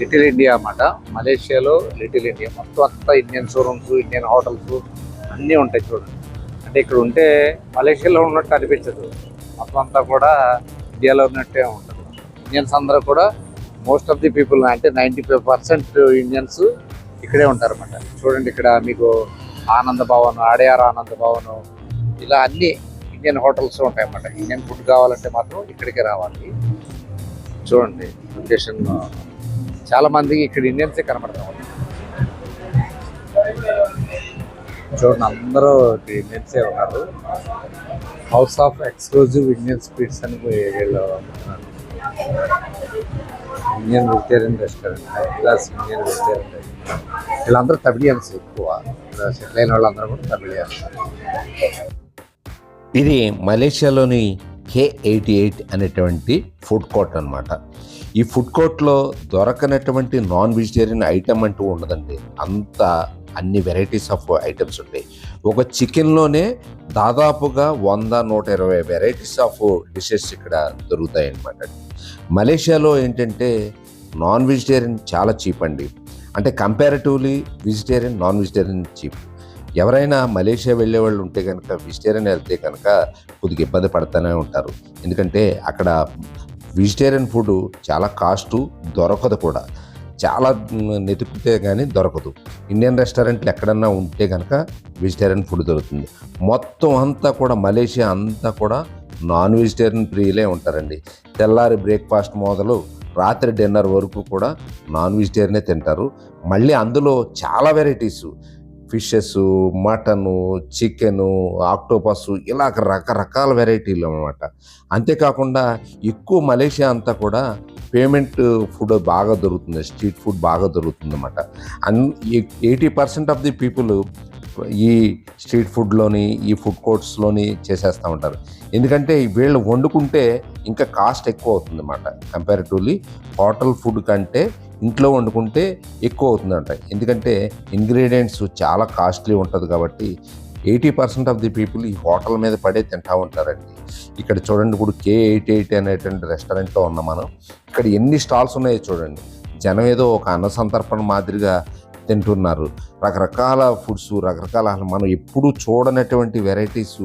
Little India అన్నమాట. మలేషియాలో little India మొత్తం అంతా ఇండియన్ షోరూమ్స్ ఇండియన్ హోటల్స్ అన్నీ ఉంటాయి చూడండి. అంటే ఇక్కడ ఉంటే మలేషియాలో ఉన్నట్టు అనిపించదు. మొత్తం అంతా కూడా ఇండియాలో ఉన్నట్టే ఉంటుంది. ఇండియన్స్ అందరూ కూడా మోస్ట్ ఆఫ్ ది పీపుల్ అంటే నైంటీ ఫైవ్ పర్సెంట్ ఇండియన్స్ ఇక్కడే ఉంటారన్నమాట. చూడండి ఇక్కడ మీకు ఆనంద భవన్ ఆడయార్ ఆనంద భవన్ ఇలా అన్ని ఇండియన్ హోటల్స్ ఉంటాయన్నమాట. ఇండియన్ ఫుడ్ కావాలంటే మాత్రం ఇక్కడికే రావాలి. చూడండి లొకేషన్ చాలా మంది ఇక్కడ ఇండియన్సే కనబడతాం చూడండి అందరూ ఇండియన్సే ఉన్నారు. House of exclusive Indian sweets అని వీళ్ళు Indian vegetarian restaurant high class Indian vegetarian restaurant వీళ్ళందరూ తమిళియన్స్ ఎక్కువ. సెటిల్ అయిన వాళ్ళందరూ కూడా తమిళియన్స్ ఇది మలేషియాలోని కే ఎయిటీ ఎయిట్ అనేటువంటి ఫుడ్ కోర్ట్ అన్నమాట. ఈ ఫుడ్ కోర్ట్లో దొరకనటువంటి నాన్ వెజిటేరియన్ ఐటెం అంటూ ఉండదండి. అంత అన్ని వెరైటీస్ ఆఫ్ ఐటమ్స్ ఉంటాయి. ఒక చికెన్లోనే దాదాపుగా వంద నూట ఇరవై వెరైటీస్ ఆఫ్ డిషెస్ ఇక్కడ దొరుకుతాయి అనమాట మలేషియాలో ఏంటంటే నాన్ వెజిటేరియన్ చాలా చీప్ అండి. అంటే comparatively vegetarian non vegetarian cheap ఎవరైనా మలేషియా వెళ్ళే వాళ్ళు ఉంటే కనుక వెజిటేరియన్ వెళ్తే కనుక కొద్దిగా ఇబ్బంది పడుతూనే ఉంటారు. ఎందుకంటే అక్కడ వెజిటేరియన్ ఫుడ్ చాలా కాస్టు దొరకదు కూడా. చాలా మ్, కానీ దొరకదు. ఇండియన్ రెస్టారెంట్లు ఎక్కడన్నా ఉంటే కనుక వెజిటేరియన్ ఫుడ్ దొరుకుతుంది. మొత్తం అంతా కూడా మలేషియా అంతా కూడా నాన్ వెజిటేరియన్ ప్రియులే ఉంటారండి. తెల్లారి బ్రేక్ఫాస్ట్ మొదలు రాత్రి డిన్నర్ వరకు కూడా నాన్ వెజిటేరియనే తింటారు. మళ్ళీ అందులో చాలా varieties fishes mutton chicken octopus ఇలా రకరకాల వెరైటీలు అనమాట అంతేకాకుండా ఎక్కువ మలేషియా అంతా కూడా పేమెంట్ ఫుడ్ బాగా దొరుకుతుంది స్ట్రీట్ ఫుడ్ బాగా దొరుకుతుంది అనమాట an eighty percent of the people ఈ స్ట్రీట్ ఫుడ్లోని ఈ ఫుడ్ కోర్ట్స్లోని చేసేస్తూ ఉంటారు. ఎందుకంటే వీళ్ళు వండుకుంటే ఇంకా కాస్ట్ ఎక్కువ అవుతుంది అన్నమాట కంపారిటివ్లీ హోటల్ ఫుడ్ కంటే ఇంట్లో వండుకుంటే ఎక్కువ అవుతుందంట. ఎందుకంటే ఇంగ్రీడియంట్స్ చాలా కాస్ట్లీ ఉంటుంది కాబట్టి eighty percent of the people ఈ హోటల్ మీద పడే తింటా ఉంటారండి. ఇక్కడ చూడండి ఇప్పుడు కే ఎయిటీ ఎయిట్ అనేటువంటి రెస్టారెంట్లో ఉన్నాం మనం. ఇక్కడ ఎన్ని స్టాల్స్ ఉన్నాయో చూడండి. జనం ఏదో ఒక అన్న సంతర్పణ మాదిరిగా తింటున్నారు. రకరకాల ఫుడ్స్ రకరకాల మనం ఎప్పుడూ చూడనటువంటి వెరైటీస్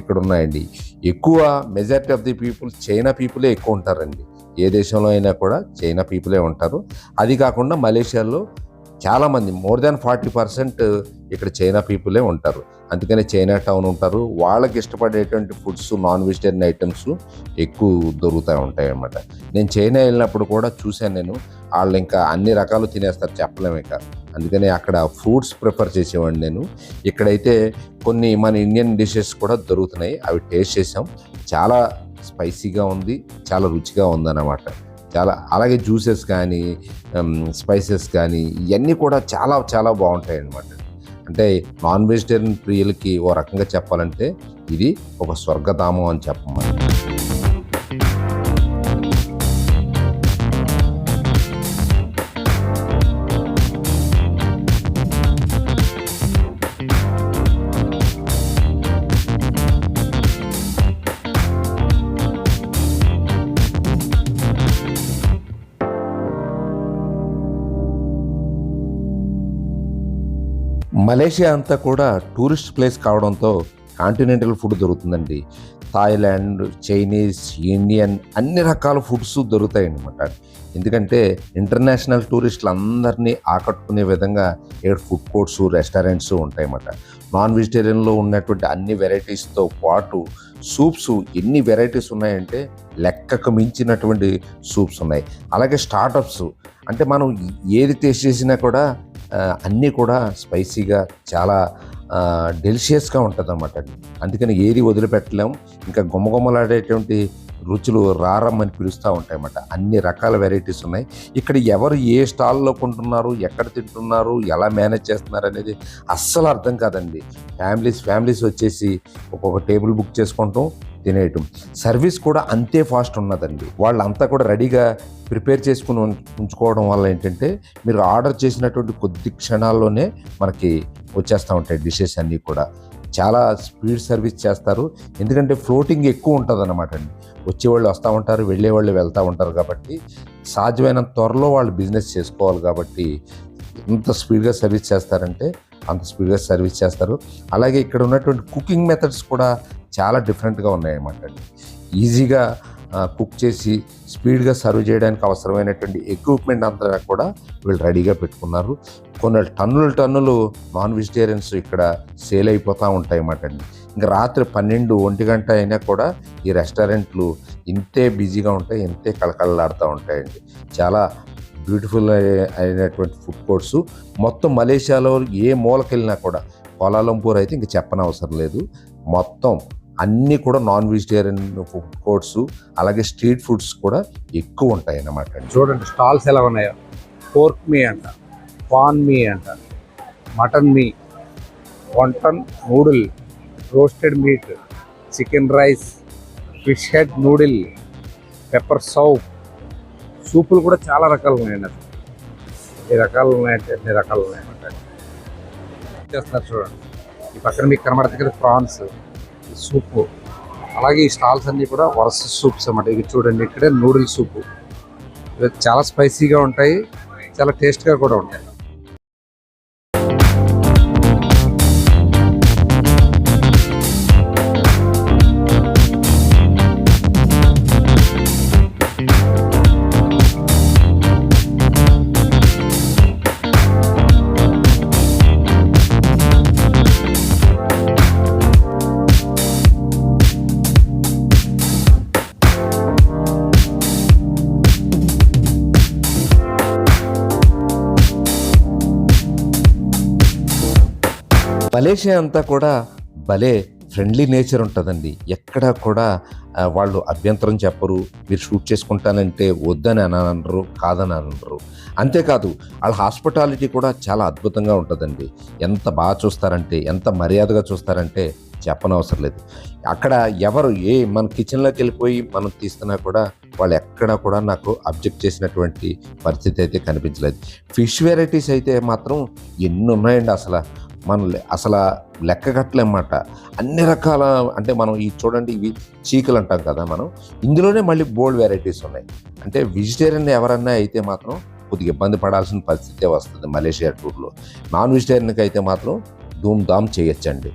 ఇక్కడ ఉన్నాయండి ఎక్కువ majority of the people China పీపులే ఎక్కువ ఉంటారండి. ఏ దేశంలో అయినా కూడా చైనా పీపులే ఉంటారు. అది కాకుండా మలేషియాలో చాలామంది మోర్ దాన్ ఫార్టీ పర్సెంట్ ఇక్కడ చైనా పీపులే ఉంటారు. అందుకనే చైనా టౌన్ ఉంటారు. వాళ్ళకి ఇష్టపడేటువంటి ఫుడ్స్ నాన్ వెజిటేరియన్ ఐటమ్స్ ఎక్కువ దొరుకుతూ ఉంటాయి అన్నమాట నేను చైనా వెళ్ళినప్పుడు కూడా చూశాను నేను. వాళ్ళు ఇంకా అన్ని రకాలు తినేస్తారు చెప్పలేము ఇంకా. అందుకని అక్కడ ఫ్రూట్స్ ప్రిఫర్ చేసేవాడిని నేను. ఇక్కడైతే కొన్ని మన ఇండియన్ డిషెస్ కూడా దొరుకుతున్నాయి. అవి టేస్ట్ చేసాం చాలా స్పైసీగా ఉంది. చాలా రుచిగా ఉందన్నమాట. చాలా అలాగే జ్యూసెస్ కానీ స్పైసెస్ కానీ ఇవన్నీ కూడా చాలా చాలా బాగుంటాయి అన్నమాట అంటే నాన్ వెజిటేరియన్ ప్రియులకి ఓ రకంగా చెప్పాలంటే ఇది ఒక స్వర్గధామం అని చెప్పమని మలేషియా అంతా కూడా టూరిస్ట్ ప్లేస్ కావడంతో కాంటినెంటల్ ఫుడ్ దొరుకుతుందండి. థాయిలాండ్ చైనీస్ ఇండియన్ అన్ని రకాల ఫుడ్స్ దొరుకుతాయి అనమాట ఎందుకంటే ఇంటర్నేషనల్ టూరిస్టులు అందరినీ ఆకట్టుకునే విధంగా ఇక్కడ ఫుడ్ కోర్ట్స్ రెస్టారెంట్స్ ఉంటాయన్నమాట. నాన్ వెజిటేరియన్లో ఉన్నటువంటి అన్ని వెరైటీస్తో పాటు సూప్స్ ఎన్ని వెరైటీస్ ఉన్నాయంటే లెక్కకు మించినటువంటి సూప్స్ ఉన్నాయి. అలాగే స్టార్టప్స్ అంటే మనం ఏది టేస్ట్ చేసినా కూడా అన్నీ కూడా స్పైసీగా చాలా డెలిషియస్గా ఉంటుంది అనమాట అందుకని ఏది వదిలిపెట్టలేం. ఇంకా గుమ్మగుమ్మలాడేటువంటి రుచులు రారమ్మని పిలుస్తూ ఉంటాయన్నమాట. అన్ని రకాల వెరైటీస్ ఉన్నాయి. ఇక్కడ ఎవరు ఏ స్టాల్లో కొంటున్నారు ఎక్కడ తింటున్నారు ఎలా మేనేజ్ చేస్తున్నారు అనేది అస్సలు అర్థం కాదండి. ఫ్యామిలీస్ ఫ్యామిలీస్ వచ్చేసి ఒక్కొక్క టేబుల్ బుక్ చేసుకుంటాం తినేయటం. సర్వీస్ కూడా అంతే ఫాస్ట్ ఉన్నదండి. వాళ్ళంతా కూడా రెడీగా ప్రిపేర్ చేసుకుని ఉంచుకోవడం వల్ల ఏంటంటే మీరు ఆర్డర్ చేసినటువంటి కొద్ది క్షణాల్లోనే మనకి వచ్చేస్తూ ఉంటాయి డిషెస్ అన్నీ కూడా. చాలా స్పీడ్ సర్వీస్ చేస్తారు. ఎందుకంటే ఫ్లోటింగ్ ఎక్కువ ఉంటుంది అనమాట అండి. వచ్చేవాళ్ళు వస్తూ ఉంటారు వెళ్ళేవాళ్ళు వెళ్తూ ఉంటారు కాబట్టి సహజమైన త్వరలో వాళ్ళు బిజినెస్ చేసుకోవాలి కాబట్టి ఎంత స్పీడ్గా సర్వీస్ చేస్తారంటే అంత స్పీడ్గా సర్వీస్ చేస్తారు. అలాగే ఇక్కడ ఉన్నటువంటి కుకింగ్ మెథడ్స్ కూడా చాలా డిఫరెంట్గా ఉన్నాయన్నమాట అండి. ఈజీగా కుక్ చేసి స్పీడ్గా సర్వ్ చేయడానికి అవసరమైనటువంటి ఎక్విప్మెంట్ అంతా కూడా వీళ్ళు రెడీగా పెట్టుకున్నారు. కొన్ని టన్నుల టన్నులు నాన్ వెజిటేరియన్స్ ఇక్కడ సేల్ అయిపోతూ ఉంటాయి అన్నమాట అండి. ఇంకా రాత్రి పన్నెండు ఒంటి గంట అయినా కూడా ఈ రెస్టారెంట్లు ఇంతే బిజీగా ఉంటాయి ఇంతే కళకళలాడుతూ ఉంటాయండి చాలా బ్యూటిఫుల్ అయినటువంటి ఫుడ్ కోర్ట్స్. మొత్తం మలేషియాలో ఏ మూలకెళ్ళినా కూడా కోలాలంపూర్ అయితే ఇంక చెప్పనవసరం లేదు. మొత్తం అన్నీ కూడా నాన్ వెజిటేరియన్ ఫుడ్ కోర్ట్స్ అలాగే స్ట్రీట్ ఫుడ్స్ కూడా ఎక్కువ ఉంటాయి అన్నమాట చూడండి స్టాల్స్ ఎలా ఉన్నాయో. పోర్క్ మీ అంట పాన్ మీ అంట mutton mee wonton noodle roasted meat chicken rice fish head noodle pepper soup సూపులు కూడా చాలా రకాలు ఉన్నాయండి అసలు. ఎన్ని రకాలు ఉన్నాయంటే ఎన్ని రకాలు ఉన్నాయన్నమాట చేస్తున్నారు చూడండి. ఈ పక్కన మీకు కనబడుతుంది కదా ప్రాన్స్ సూపు. అలాగే ఈ స్టాల్స్ అన్నీ కూడా వరుస సూప్స్ అన్నమాట. ఇవి చూడండి ఇక్కడే నూడిల్ సూపు. ఇవి చాలా స్పైసీగా ఉంటాయి చాలా టేస్ట్గా కూడా ఉంటాయి. మలేషియా అంతా కూడా భలే ఫ్రెండ్లీ నేచర్ ఉంటుందండి. ఎక్కడా కూడా వాళ్ళు అభ్యంతరం చెప్పరు. మీరు షూట్ చేసుకుంటానంటే వద్దని అని అనరు కాదని అనరు అంతేకాదు వాళ్ళ హాస్పిటాలిటీ కూడా చాలా అద్భుతంగా ఉంటుందండి. ఎంత బాగా చూస్తారంటే ఎంత మర్యాదగా చూస్తారంటే చెప్పనవసరం లేదు. అక్కడ ఎవరు ఏ మన కిచెన్లోకి వెళ్ళిపోయి మనం తీస్తున్నా కూడా వాళ్ళు ఎక్కడ కూడా నాకు అబ్జెక్ట్ చేసినటువంటి పరిస్థితి అయితే కనిపించలేదు. ఫిష్ వెరైటీస్ అయితే మాత్రం ఎన్ని ఉన్నాయండి అసలు. మనం అసలు లెక్క కట్టలేమాట అన్ని రకాల అంటే మనం ఈ చూడండి ఇవి చీకలు అంటాం కదా మనం. ఇందులోనే మళ్ళీ బోల్డ్ వెరైటీస్ ఉన్నాయి. అంటే వెజిటేరియన్ ఎవరన్నా అయితే మాత్రం కొద్దిగా ఇబ్బంది పడాల్సిన పరిస్థితే వస్తుంది మలేషియా టూర్లో. నాన్ వెజిటేరియన్కి అయితే మాత్రం ధూమ్ ధామ్ చేయొచ్చండి.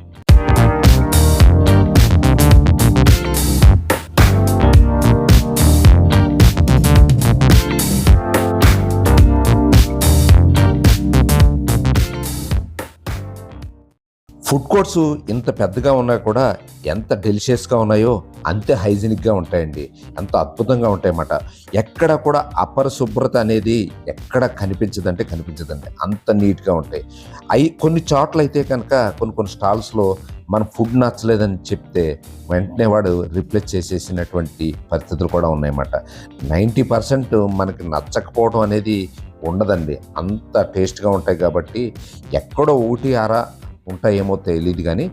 ఫుడ్ కోర్ట్స్ ఇంత పెద్దగా ఉన్నా కూడా ఎంత డెలిషియస్గా ఉన్నాయో అంతే హైజీనిక్గా ఉంటాయండి. ఎంత అద్భుతంగా ఉంటాయన్నమాట. ఎక్కడ కూడా అపరిశుభ్రత అనేది ఎక్కడ కనిపించదంటే కనిపించదండి. అంత నీట్గా ఉంటాయి. అవి కొన్ని చోట్ల అయితే కనుక కొన్ని కొన్ని స్టాల్స్లో మన ఫుడ్ నచ్చలేదని చెప్తే వెంటనే వాడు రిప్లేస్ చేసేసినటువంటి పరిస్థితులు కూడా ఉన్నాయన్నమాట. నైంటీ పర్సెంట్ మనకి నచ్చకపోవడం అనేది ఉండదండి. అంత టేస్ట్గా ఉంటాయి కాబట్టి ఎక్కడో ఒకటి ఆరా ఉంటాయేమో తెలియదు కానీ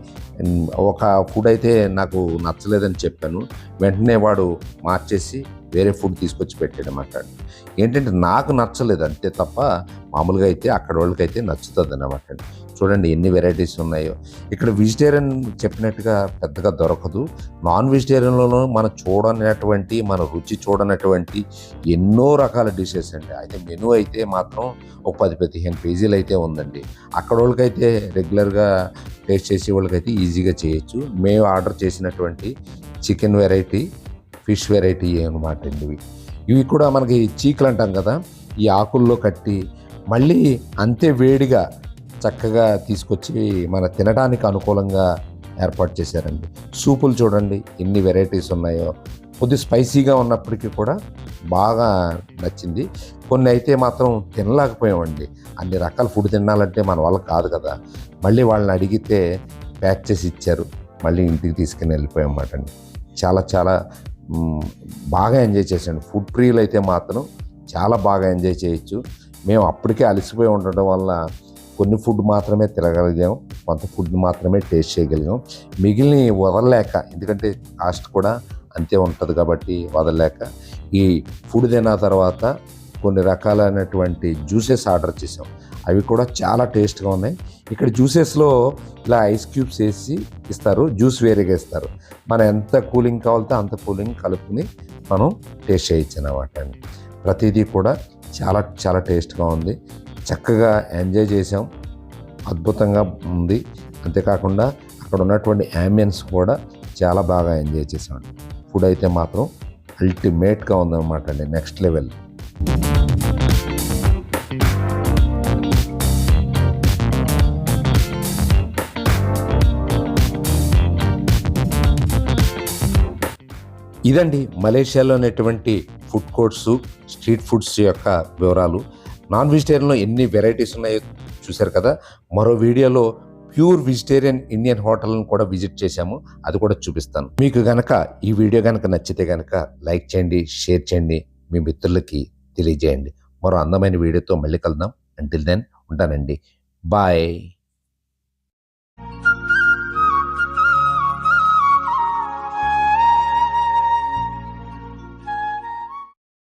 ఒక ఫుడ్ అయితే నాకు నచ్చలేదని చెప్పాను. వెంటనే వాడు మార్చేసి వేరే ఫుడ్ తీసుకొచ్చి పెట్టాడు అన్నమాట. ఏంటంటే నాకు నచ్చలేదు అంతే తప్ప మామూలుగా అయితే అక్కడ వాళ్ళకైతే నచ్చుతుంది అన్నమాట చూడండి ఎన్ని వెరైటీస్ ఉన్నాయో. ఇక్కడ వెజిటేరియన్ చెప్పినట్టుగా పెద్దగా దొరకదు. నాన్ వెజిటేరియన్లోనూ మనం చూడనటువంటి మన రుచి చూడనటువంటి ఎన్నో రకాల డిషెస్ అండి. అయితే మెనూ అయితే మాత్రం ఒక పది పదిహేను పేజీలు అయితే ఉందండి. అక్కడ వాళ్ళకైతే రెగ్యులర్గా టేస్ట్ చేసే వాళ్ళకైతే ఈజీగా చేయొచ్చు. మేము ఆర్డర్ చేసినటువంటి చికెన్ వెరైటీ ఫిష్ వెరైటీ అనమాట అండి ఇవి. ఇవి కూడా మనకి చీకులు అంటాం కదా ఈ ఆకుల్లో కట్టి మళ్ళీ అంతే వేడిగా చక్కగా తీసుకొచ్చి మన తినడానికి అనుకూలంగా ఏర్పాటు చేశారండి. సూపులు చూడండి ఎన్ని వెరైటీస్ ఉన్నాయో. కొద్ది స్పైసీగా ఉన్నప్పటికీ కూడా బాగా నచ్చింది. కొన్ని అయితే మాత్రం తినలేకపోయామండి. అన్ని రకాల ఫుడ్ తినాలంటే మన వల్ల కాదు కదా. మళ్ళీ వాళ్ళని అడిగితే ప్యాక్ చేసి ఇచ్చారు. మళ్ళీ ఇంటికి తీసుకుని వెళ్ళిపోయాం అండి. చాలా చాలా బాగా ఎంజాయ్ చేశాను. ఫుడ్ ప్రియులు అయితే మాత్రం చాలా బాగా ఎంజాయ్ చేయొచ్చు. మేము అప్పటికే అలసిపోయి ఉండడం వల్ల కొన్ని ఫుడ్ మాత్రమే తినగలిగాం కొంత ఫుడ్ మాత్రమే టేస్ట్ చేయగలిగాం. మిగిలిన వదలలేక ఎందుకంటే కాస్ట్ కూడా అంతే ఉంటుంది కాబట్టి వదలలేక ఈ ఫుడ్ తిన్న తర్వాత కొన్ని రకాలైనటువంటి జ్యూసెస్ ఆర్డర్ చేసాం అవి కూడా చాలా టేస్ట్గా ఉన్నాయి. ఇక్కడ జ్యూసెస్లో ఇలా ఐస్ క్యూబ్స్ వేసి ఇస్తారు జ్యూస్ వేరేగా ఇస్తారు. మనం ఎంత కూలింగ్ కావాలితే అంత కూలింగ్ కలుపుకుని మనం టేస్ట్ చేయొచ్చు అన్నమాట అండి. ప్రతిదీ కూడా చాలా చాలా టేస్ట్గా ఉంది. చక్కగా ఎంజాయ్ చేసాం అద్భుతంగా ఉంది. అంతేకాకుండా అక్కడ ఉన్నటువంటి యాంబియన్స్ కూడా చాలా బాగా ఎంజాయ్ చేసామండి ఫుడ్ అయితే మాత్రం అల్టిమేట్గా ఉందన్నమాట అండి. నెక్స్ట్ లెవెల్ ఇదండి మలేషియాలో ఉన్నటువంటి ఫుడ్ కోర్ట్స్ స్ట్రీట్ ఫుడ్స్ యొక్క వివరాలు. నాన్ వెజిటేరియన్లో ఎన్ని వెరైటీస్ ఉన్నాయో చూశారు కదా? మరో వీడియోలో ప్యూర్ వెజిటేరియన్ ఇండియన్ హోటల్ని కూడా విజిట్ చేశాము. అది కూడా చూపిస్తాను. మీకు గనక ఈ వీడియో గనక నచ్చితే గనక లైక్ చేయండి షేర్ చేయండి. మీ మిత్రులకి తెలియజేయండి. మరో అందమైన వీడియోతో మళ్ళీ కలుద్దాం. అంటిల్ దెన్ ఉంటానండి. బాయ్